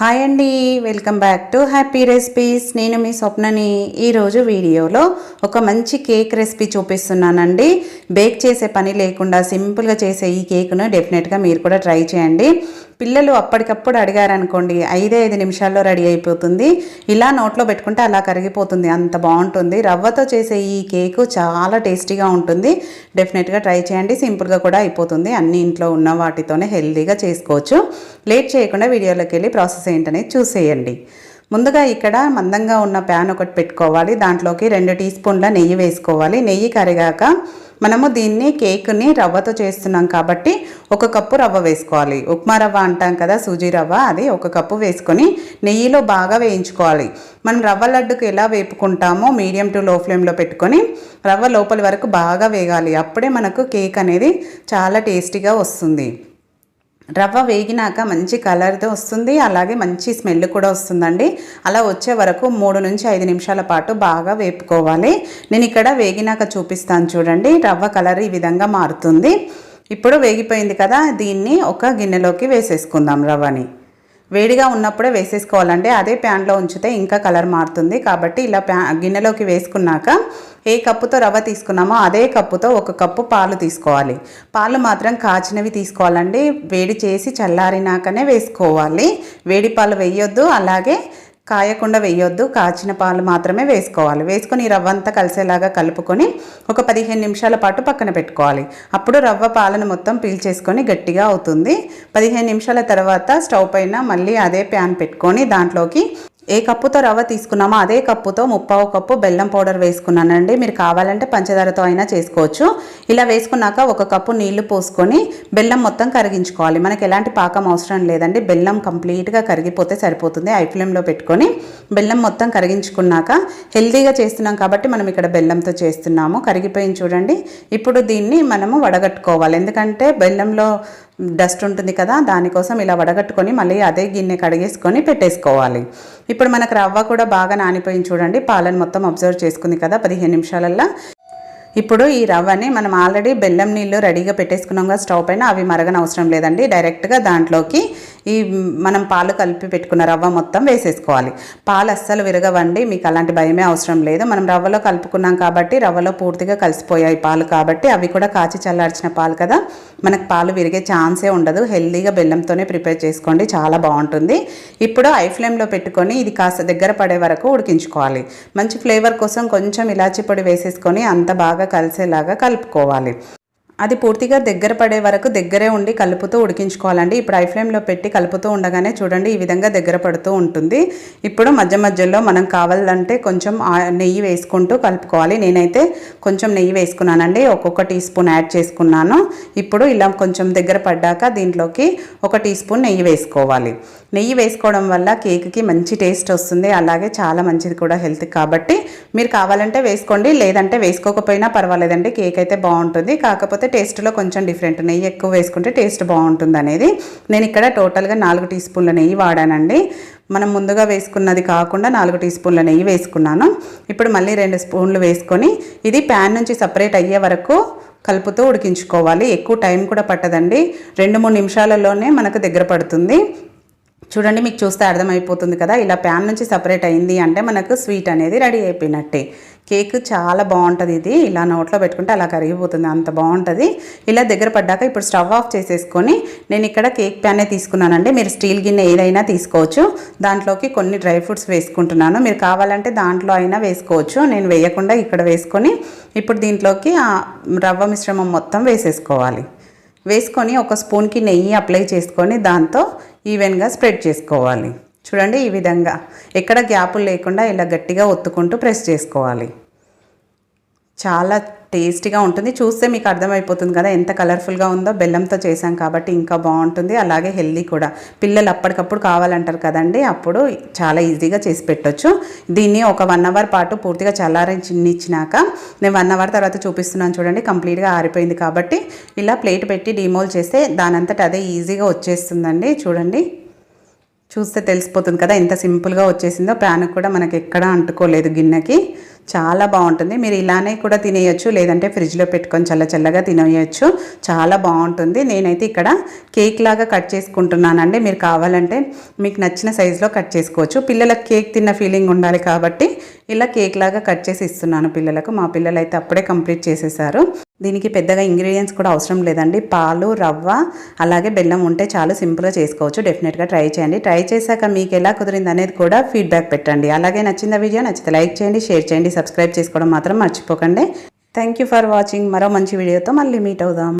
Hi అండి welcome back to happy recipes నేను మీ స్వప్నని ఈరోజు వీడియోలో ఒక మంచి కేక్ రెసిపీ చూపిస్తున్నానండి. బేక్ చేసే పని లేకుండా సింపుల్గా చేసే ఈ కేక్ను డెఫినెట్గా మీరు కూడా ట్రై చేయండి. పిల్లలు అప్పటికప్పుడు అడిగారనుకోండి ఐదే ఐదు నిమిషాల్లో రెడీ అయిపోతుంది. ఇలా నోట్లో పెట్టుకుంటే అలా కరిగిపోతుంది. అంత బాగుంటుంది. రవ్వతో చేసే ఈ కేకు చాలా టేస్టీగా ఉంటుంది. డెఫినెట్గా ట్రై చేయండి. సింపుల్గా కూడా అయిపోతుంది. అన్ని ఇంట్లో ఉన్న వాటితోనే హెల్తీగా చేసుకోవచ్చు. లేట్ చేయకుండా వీడియోలోకి వెళ్ళి ప్రాసెస్ ఏంటనేది చూసేయండి. ముందుగా ఇక్కడ మందంగా ఉన్న ప్యాన్ ఒకటి పెట్టుకోవాలి. దాంట్లోకి రెండు టీ స్పూన్ల నెయ్యి వేసుకోవాలి. నెయ్యి కరిగాక మనము దీన్ని కేక్ని రవ్వతో చేస్తున్నాం కాబట్టి ఒక కప్పు రవ్వ వేసుకోవాలి. ఉప్మా రవ్వ అంటాం కదా సూజీ రవ్వ అది ఒక కప్పు వేసుకొని నెయ్యిలో బాగా వేయించుకోవాలి. మనం రవ్వ లడ్డుకు ఎలా వేపుకుంటామో మీడియం టు లో ఫ్లేమ్లో పెట్టుకొని రవ్వ లోపలి వరకు బాగా వేగాలి. అప్పుడే మనకు కేక్ అనేది చాలా టేస్టీగా వస్తుంది. రవ్వ వేగినాక మంచి కలర్తో వస్తుంది అలాగే మంచి స్మెల్ కూడా వస్తుందండి. అలా వచ్చే వరకు మూడు నుంచి ఐదు నిమిషాల పాటు బాగా వేపుకోవాలి. నేను ఇక్కడ వేగినాక చూపిస్తాను చూడండి రవ్వ కలర్ ఈ విధంగా మారుతుంది. ఇప్పుడు వేగిపోయింది కదా దీన్ని ఒక గిన్నెలోకి వేసేసుకుందాం రవ్వని. వేడిగా ఉన్నప్పుడే వేసేసుకోవాలండి. అదే ప్యాన్లో ఉంచితే ఇంకా కలర్ మారుతుంది. కాబట్టి ఇలా ప్యా గిన్నెలోకి వేసుకున్నాక ఏ కప్పుతో రవ్వ తీసుకున్నామో అదే కప్పుతో ఒక కప్పు పాలు తీసుకోవాలి. పాలు మాత్రం కాచినవి తీసుకోవాలండి. వేడి చేసి చల్లారినాకనే వేసుకోవాలి. వేడి పాలు వేయొద్దు. అలాగే కాయకుండా వేయొద్దు కాచిన పాలు మాత్రమే వేసుకోవాలి. వేసుకొని ఈ రవ్వ అంతా కలిసేలాగా కలుపుకొని ఒక పదిహేను నిమిషాల పాటు పక్కన పెట్టుకోవాలి. అప్పుడు రవ్వ పాలను మొత్తం పీల్చేసుకొని గట్టిగా అవుతుంది. పదిహేను నిమిషాల తర్వాత స్టవ్ పైన మళ్ళీ అదే ప్యాన్ పెట్టుకొని దాంట్లోకి ఏ కప్పుతో రవ్వ తీసుకున్నామో అదే కప్పుతో ముప్పావు కప్పు బెల్లం పౌడర్ వేసుకున్నానండి. మీరు కావాలంటే పంచదారతో అయినా చేసుకోవచ్చు. ఇలా వేసుకున్నాక ఒక కప్పు నీళ్ళు పోసుకొని బెల్లం మొత్తం కరిగించుకోవాలి. మనకి ఎలాంటి పాకం అవసరం లేదండి. బెల్లం కంప్లీట్గా కరిగిపోతే సరిపోతుంది. ఐ ఫ్లేమ్లో పెట్టుకొని బెల్లం మొత్తం కరిగించుకున్నాక హెల్తీగా చేస్తున్నాం కాబట్టి మనం ఇక్కడ బెల్లంతో చేస్తున్నాము. కరిగిపోయింది చూడండి. ఇప్పుడు దీన్ని మనము వడగట్టుకోవాలి. ఎందుకంటే బెల్లంలో డస్ట్ ఉంటుంది కదా దానికోసం ఇలా వడగట్టుకొని మళ్ళీ అదే గిన్నె కడిగేసుకొని పెట్టేసుకోవాలి. ఇప్పుడు మనకు రవ్వ కూడా బాగా నానిపోయింది చూడండి. పాలను మొత్తం అబ్జర్వ్ చేసుకుంది కదా పదిహేను నిమిషాలల్లో. ఇప్పుడు ఈ రవ్వని మనం ఆల్రెడీ బెల్లం నీళ్ళు రెడీగా పెట్టేసుకున్నాం కదా స్టవ్ పైన. అవి మరగన అవసరం లేదండి. డైరెక్ట్గా దాంట్లోకి ఈ మనం పాలు కలిపి పెట్టుకున్న రవ్వ మొత్తం వేసేసుకోవాలి. పాలు అస్సలు విరగవండి మీకు అలాంటి భయమే అవసరం లేదు. మనం రవ్వలో కలుపుకున్నాం కాబట్టి రవ్వలో పూర్తిగా కలిసిపోయాయి పాలు కాబట్టి అవి కూడా కాచి చల్లార్చిన పాలు కదా. మనకు పాలు విరిగే ఛాన్సే ఉండదు. హెల్దీగా బెల్లంతోనే ప్రిపేర్ చేసుకోండి చాలా బాగుంటుంది. ఇప్పుడు ఐ ఫ్లేమ్లో పెట్టుకొని ఇది కాస్త దగ్గర పడే వరకు ఉడికించుకోవాలి. మంచి ఫ్లేవర్ కోసం కొంచెం ఇలాచి పొడి వేసేసుకొని అంత బాగా కలిసేలాగా కలుపుకోవాలి. అది పూర్తిగా దగ్గర పడే వరకు దగ్గరే ఉండి కలుపుతూ ఉడికించుకోవాలండి. ఇప్పుడు ఐ ఫ్లేమ్లో పెట్టి కలుపుతూ ఉండగానే చూడండి ఈ విధంగా దగ్గర పడుతూ ఉంటుంది. ఇప్పుడు మధ్య మధ్యలో మనం కావాలంటే కొంచెం నెయ్యి వేసుకుంటూ కలుపుకోవాలి. నేనైతే కొంచెం నెయ్యి వేసుకున్నానండి. ఒక్కొక్క టీ స్పూన్ యాడ్ చేసుకున్నాను. ఇప్పుడు ఇలా కొంచెం దగ్గర పడ్డాక దీంట్లోకి ఒక టీ స్పూన్ నెయ్యి వేసుకోవాలి. నెయ్యి వేసుకోవడం వల్ల కేక్కి మంచి టేస్ట్ వస్తుంది. అలాగే చాలా మంచిది కూడా హెల్త్. కాబట్టి మీరు కావాలంటే వేసుకోండి. లేదంటే వేసుకోకపోయినా పర్వాలేదండి. కేక్ అయితే బాగుంటుంది. కాకపోతే టేస్ట్లో కొంచెం డిఫరెంట్ నెయ్యి ఎక్కువ వేసుకుంటే టేస్ట్ బాగుంటుంది అనేది నేను ఇక్కడ టోటల్గా నాలుగు టీ స్పూన్ల నెయ్యి వాడానండి. మనం ముందుగా వేసుకున్నది కాకుండా నాలుగు టీ స్పూన్ల నెయ్యి వేసుకున్నాను. ఇప్పుడు మళ్ళీ రెండు స్పూన్లు వేసుకొని ఇది ప్యాన్ నుంచి సపరేట్ అయ్యే వరకు కలుపుతూ ఉడికించుకోవాలి. ఎక్కువ టైం కూడా పట్టదండి. రెండు మూడు నిమిషాలలోనే మనకు దగ్గర పడుతుంది. చూడండి మీకు చూస్తే అర్థమైపోతుంది కదా. ఇలా ప్యాన్ నుంచి సపరేట్ అయింది అంటే మనకు స్వీట్ అనేది రెడీ అయిపోయినట్టే. కేక్ చాలా బాగుంటుంది ఇది. ఇలా నోట్లో పెట్టుకుంటే అలా కరిగిపోతుంది. అంత బాగుంటుంది. ఇలా దగ్గర పడ్డాక ఇప్పుడు స్టవ్ ఆఫ్ చేసేసుకొని నేను ఇక్కడ కేక్ ప్యానే తీసుకున్నానండి. మీరు స్టీల్ గిన్నె ఏదైనా తీసుకోవచ్చు. దాంట్లోకి కొన్ని డ్రై ఫ్రూట్స్ వేసుకుంటున్నాను. మీరు కావాలంటే దాంట్లో అయినా వేసుకోవచ్చు. నేను వేయకుండా ఇక్కడ వేసుకొని ఇప్పుడు దీంట్లోకి ఆ రవ్వ మిశ్రమం మొత్తం వేసేసుకోవాలి. వేసుకొని ఒక స్పూన్కి నెయ్యి అప్లై చేసుకొని దాంతో ఈవెన్గా స్ప్రెడ్ చేసుకోవాలి. చూడండి ఈ విధంగా. ఎక్కడ గ్యాపులు లేకుండా ఇలా గట్టిగా ఒత్తుకుంటూ ప్రెస్ చేసుకోవాలి. చాలా టేస్టీగా ఉంటుంది. చూస్తే మీకు అర్థమైపోతుంది కదా ఎంత కలర్ఫుల్గా ఉందో. బెల్లంతో చేసాం కాబట్టి ఇంకా బాగుంటుంది. అలాగే హెల్దీ కూడా. పిల్లలు అప్పటికప్పుడు కావాలంటారు కదండి. అప్పుడు చాలా ఈజీగా చేసి పెట్టొచ్చు. దీన్ని ఒక వన్ అవర్ పాటు పూర్తిగా చల్లారించినిచ్చినాక నేను వన్ అవర్ తర్వాత చూపిస్తున్నాను చూడండి. కంప్లీట్గా ఆరిపోయింది కాబట్టి ఇలా ప్లేట్ పెట్టి డిమోల్ చేస్తే దానంతట అదే ఈజీగా వచ్చేస్తుందండి. చూడండి. చూస్తే తెలిసిపోతుంది కదా ఎంత సింపుల్గా వచ్చేసిందో. ప్యాన్ కూడా మనకి ఎక్కడా అంటుకోలేదు గిన్నెకి. చాలా బాగుంటుంది. మీరు ఇలానే కూడా తినేయచ్చు లేదంటే ఫ్రిడ్జ్లో పెట్టుకొని చల్ల చల్లగా తినేయచ్చు. చాలా బాగుంటుంది. నేనైతే ఇక్కడ కేక్ లాగా కట్ చేసుకుంటున్నానండి. మీరు కావాలంటే మీకు నచ్చిన సైజులో కట్ చేసుకోవచ్చు. పిల్లలకు కేక్ తిన్న ఫీలింగ్ ఉండాలి కాబట్టి ఇలా కేక్ లాగా కట్ చేసి ఇస్తున్నాను పిల్లలకు. మా పిల్లలు అయితే అప్పుడే కంప్లీట్ చేసేసారు. దీనికి పెద్దగా ఇంగ్రీడియంట్స్ కూడా అవసరం లేదండి. పాలు రవ్వ అలాగే బెల్లం ఉంటే చాలు సింపుల్గా చేసుకోవచ్చు. డెఫినెట్గా ట్రై చేయండి. ట్రై చేశాక మీకు ఎలా కుదిరింది అనేది కూడా ఫీడ్బ్యాక్ పెట్టండి. అలాగే నచ్చిన వీడియో నచ్చితే లైక్ చేయండి షేర్ చేయండి సబ్స్క్రైబ్ చేసుకోవడం మాత్రం మర్చిపోకండి. థ్యాంక్ యూ ఫర్ వాచింగ్ మరో మంచి వీడియోతో మళ్ళీ మీట్ అవుదాం.